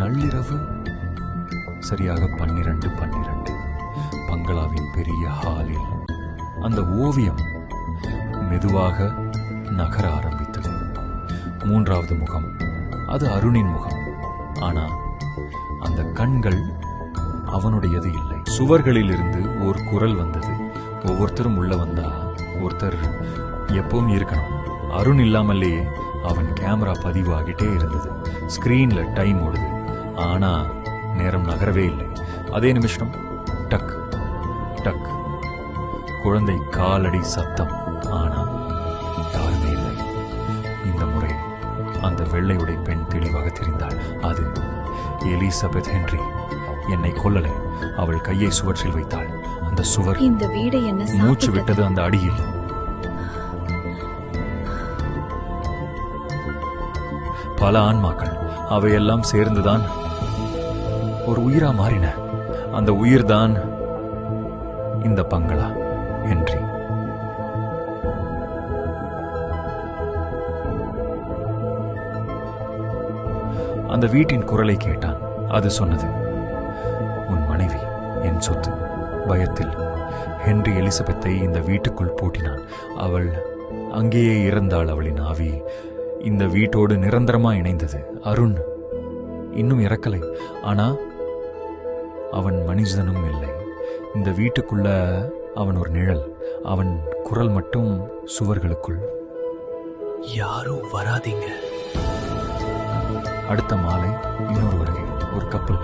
நள்ளிரவு சரியாக பன்னிரண்டு பன்னிரண்டு. பங்களாவின் பெரிய ஹாலில் அந்த ஓவியம் மெதுவாக நகர ஆரம்பித்தது. மூன்றாவது முகம் அது அருணின் முகம். ஆனா அந்த கண்கள் அவனுடையது இல்லை. சுவர்களில் இருந்து ஒரு குரல் வந்தது. ஒவ்வொருத்தரும் உள்ள வந்தா ஒருத்தர் எப்பவும் இருக்கணும். அருண் இல்லாமலேயே அவன் கேமரா பதிவாகிட்டே இருந்தது. ஸ்கிரீன்ல டைம் ஓடுது. ஆனா நேரம் நகரவே இல்லை. அதே நிமிஷம் டக் டக். குழந்தை காலடி சத்தம். ஆனா யாருமே இல்லை. இந்த முறை அந்த வெள்ளை உடை பெண் தெளிவாக தெரிந்தாள். அது எலிசபெத் ஹென்றி. என்னை கொல்லலை. அவள் கையை சுவற்றில் வைத்தாள். அந்த சுவர் இந்த வீடை என்ன மூச்சு விட்டது அந்த அடியில். பல ஆன்மாக்கள் அவையெல்லாம் சேர்ந்துதான் ஒரு உயிரா மாறின. அந்த உயிர்தான் இந்த பங்களா என்றி. அந்த வீட்டின் குரலை கேட்டான். அது சொன்னது உன் மனைவி. என் சொத்து. பயத்தில் ஹென்றி எலிசபெத்தை இந்த வீட்டுக்குள் பூட்டினான். அவள் அங்கேயே இறந்தாள் அவளின் ஆவி. இந்த வீட்டோடு நிரந்தரமா இணைந்தது. அருண் இன்னும் இறக்கலை. ஆனா அவன் மனிதனும் இல்லை. இந்த வீட்டுக்குள்ள அவன் ஒரு நிழல். அவன் குரல் மட்டும் சுவர்களுக்குள். யாரும் வராதீங்க. அடுத்த மாலை இன்னொரு வருகை. ஒரு கப்பல்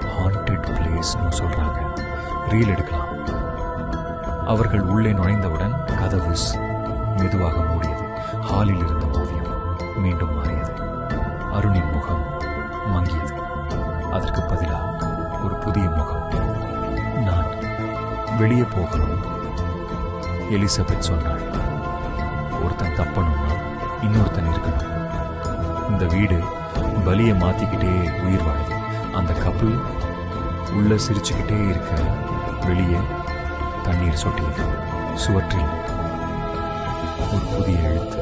ஹாண்டட் பிளேஸ்னு சொல்றாங்க. ரீல் எடுக்கலாம். அவர்கள் உள்ளே நுழைந்தவுடன் கதவு மெதுவாக மூடியது. ஹாலில் இருந்த ஓவியம் மீண்டும் மாறியது. அருணின் முகம் மங்கியது. அதற்கு பதிலாக ஒரு புதிய முகம். நான் வெளியே போகணும் எலிசபெத் சொன்னாள். ஒருத்தன் தப்பணும்னா இன்னொருத்தன் இருக்கணும். இந்த வீடு பலியை மாத்திக்கிட்டே உயிர் வாழுது. அந்த கப்பல் உள்ள சிரிச்சுக்கிட்டே இருக்க வெளியே தண்ணீர் சொட்டியது. சுவற்றில் ஒரு புதிய எழுத்து.